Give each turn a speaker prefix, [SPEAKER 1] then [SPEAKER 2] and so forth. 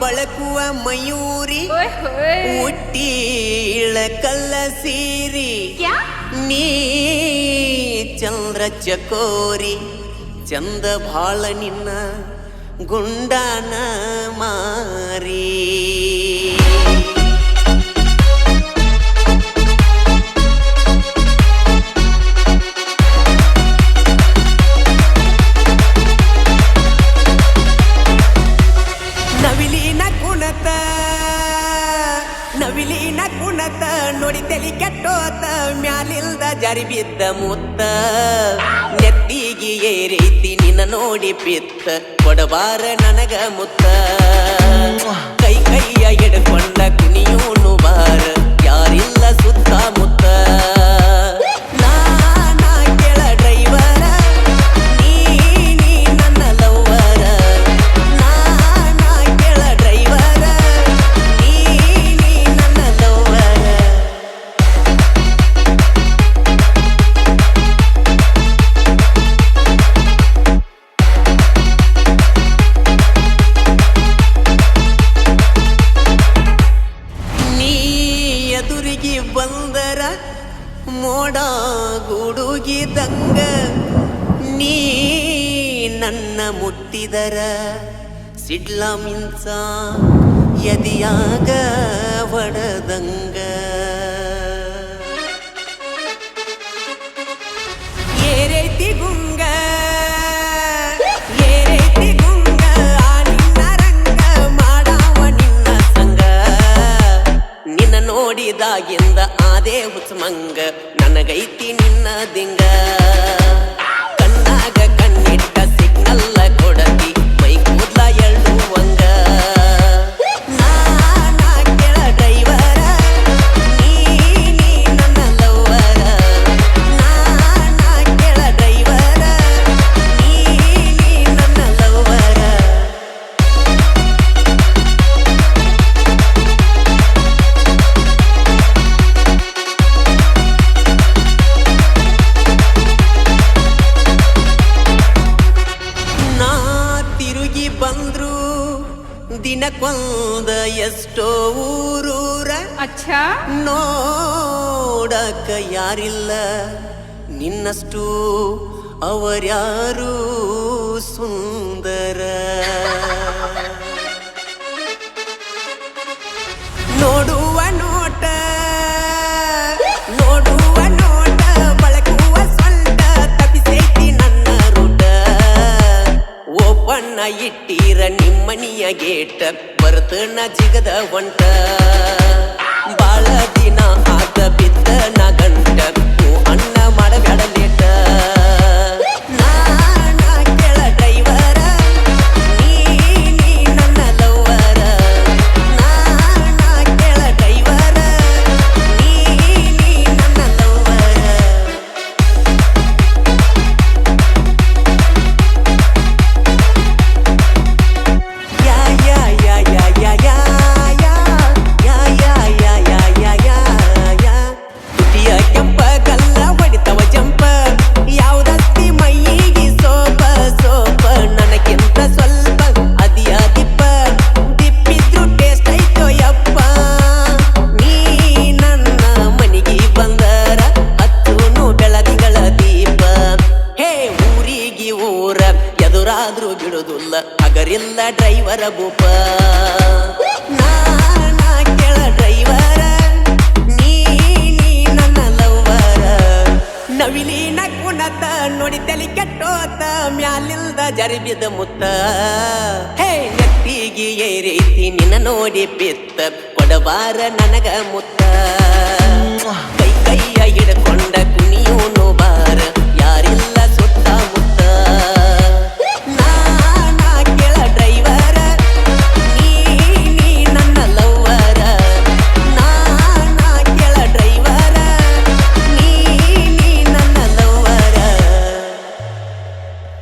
[SPEAKER 1] ಬಳಕುವ ಮಯೂರಿ.
[SPEAKER 2] ಹುಟ್ಟಿ ಇಳಕಲ್ಲ
[SPEAKER 1] ಹುಟ್ಟೀಳ ಕಲ್ಲ ಸೀರಿ. ನೀ ಚಂದ್ರ ಚಕೋರಿ. ಚಂದ ಭಾಳ ನಿನ್ನ ಗುಂಡಾನ ಮಾರಿ. ಮ್ಯಾಲಿಲ್ದ ಬಿದ್ದ ಮುತ್ತ, ನೆತ್ತಿಗೆ ಏರೈತಿ ನಿನ್ನ ನೋಡಿ ಪಿತ್ತ ಕೊಡಬಾರ ನನಗ ಮುತ್ತ. ಕೈ ಕೈಯ ಎಡಕೊಂಡ ಕುಣಿಯೋನು ಬಂದರ ಮೋಡ ಗುಡುಗಿದಂಗ ನೀ ನನ್ನ ಮುಟ್ಟಿದರ ಸಿಡ್ಲ ಮಿಂಚ ಎದಿಯಾಗ ಒಡದಂಗ ನೋಡಿದಾಗಿಂದ ಆದೇ ಹುಚ್ಚಮಂಗ ನನಗೈತಿ ನಿನ್ನ ದಿಂಗ. ದಿನಕ್ಕೊಂದ ಎಷ್ಟೋ ಊರೂರ
[SPEAKER 2] ಅಚ್ಚಾ.
[SPEAKER 1] ನೋಡಕ ಯಾರಿಲ್ಲ. ನಿನ್ನಷ್ಟು ಅವರ್ಯಾರು ಸುಂದರ. ನೋಡುವ ನೋಟ ನೋಡುವ ನೋಟ ಬಳಕುವ ಸೊಂಟ ತಪ್ಪಿಸೈತಿ ನನ್ನ ರೂಟ. ಓಪಣ್ಣ ಇಟ್ಟೀರ ನಿಮ್ಮನಿಯ ಗೇಟ ಬರ್ತನ ಜಿಗದ ಹೊಂಟ ಬಿಡುದಿಲ್ಲ ಅಗರಿಲ್ಲ ಡ್ರೈವರ ಬೂಪ ನಾ ಕೆಳ ಡ್ರೈವರ. ನೀ ನನ್ನ ಲವ್ವರ. ಕುಣತ ನೋಡಿ ತಲಿ ಕೆಟ್ಟೋತ ಮ್ಯಾಲಿಲ್ದ ಜರಿಬಿದ ಮುತ್ತ. ಹೇ ಏ ರೀತಿ ನಿನ್ನ ನೋಡಿ ಬಿತ್ತ. ಕೊಡಬಾರ ನನಗ ಮುತ್ತ. ಕೈ, ಕೈಯ ಹಿಡ್ಕೊಂಡ